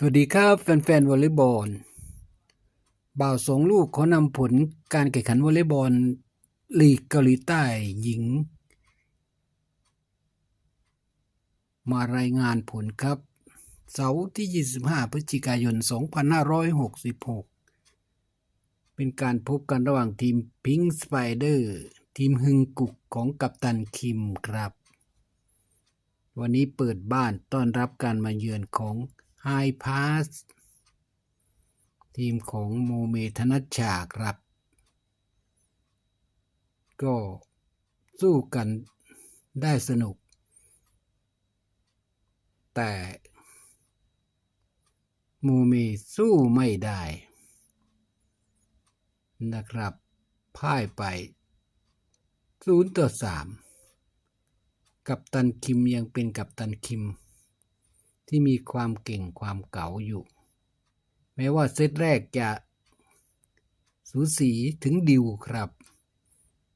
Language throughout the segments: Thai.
สวัสดีครับแฟนๆวอลเลย์บอล บ่าวสองลูกขอนำผลการแข่งขันวอลเลย์บอลลีกเกาหลีใต้หญิง มารายงานผลครับ เสาร์ที่ 25 พฤศจิกายน 2566 เป็นการพบกันระหว่างทีมพิง k ์สไปเดอร์ทีมฮึงกุกของกัปตันคิมครับ วันนี้เปิดบ้านต้อนรับการมาเยือนของ ไฮพาสทีมของโมเมธนัชชาครับ ก็สู้กันได้สนุก แต่โมเมสู้ไม่ได้ นะครับ พ่ายไป0ต่อ3กับตันคิมยังเป็นกับตันคิม ที่มีความเก่งความเก๋าอยู่ แม้ว่าเซตแรกจะสูสีถึงดิวครับ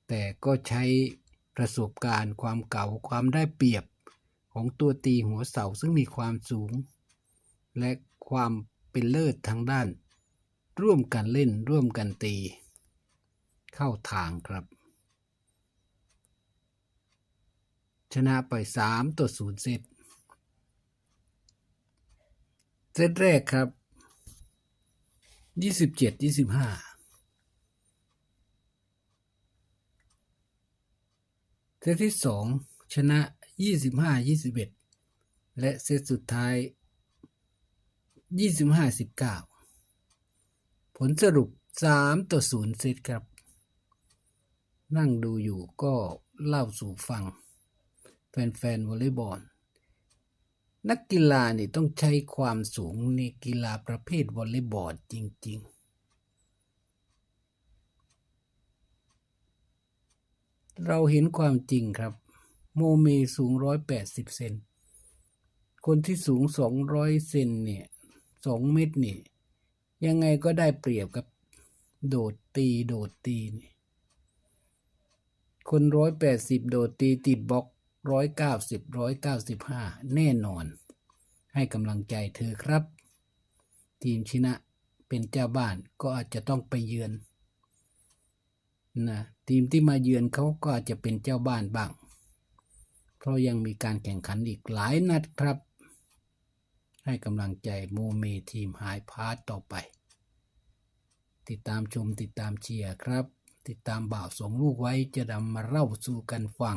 แต่ก็ใช้ประสบการณ์ความเก๋าความได้เปรียบของตัวตีหัวเสาซึ่งมีความสูง และความเป็นเลิศทางด้าน ร่วมกันเล่นร่วมกันตี เข้าทางครับ ชนะไป 3 ต่อ 0 เซต เซตแรกครับ ยี่สิบเจ็ด ยี่สิบห้า เซตที่สองชนะยี่สิบห้า ยี่สิบเอ็ด และเซตสุดท้ายยี่สิบห้าสิบเก้า ผลสรุปสามต่อศูนย์เซตครับ นั่งดูอยู่ก็เล่าสู่ฟัง แฟนแฟนวอลเลย์บอล นักกีฬานี่ต้องใช้ความสูงในกีฬาประเภทวอลเลย์บอลจริง ๆ เราเห็นความจริงครับ โมเมสูง 180 เซน คนที่สูง 200 เซนเนี่ย2เมตรนี่ ยังไงก็ได้เปรียบกับโดดตีโดดตีนี่คน 180 โดดตีติดบล็อก 190 195แน่นอน ให้กำลังใจเธอครับ ทีมชนะเป็นเจ้าบ้านก็อาจจะต้องไปเยือนนะทีมที่มาเยือนเขาก็อาจจะเป็นเจ้าบ้านบ้าง เพราะยังมีการแข่งขันอีกหลายนัดครับ ให้กำลังใจโมเมทีมหายพาร์ตต่อไป ติดตามชมติดตามเชียร์ครับ ติดตามบ่าวสองลูกไว้จะนำมาเล่าสู่กันฟัง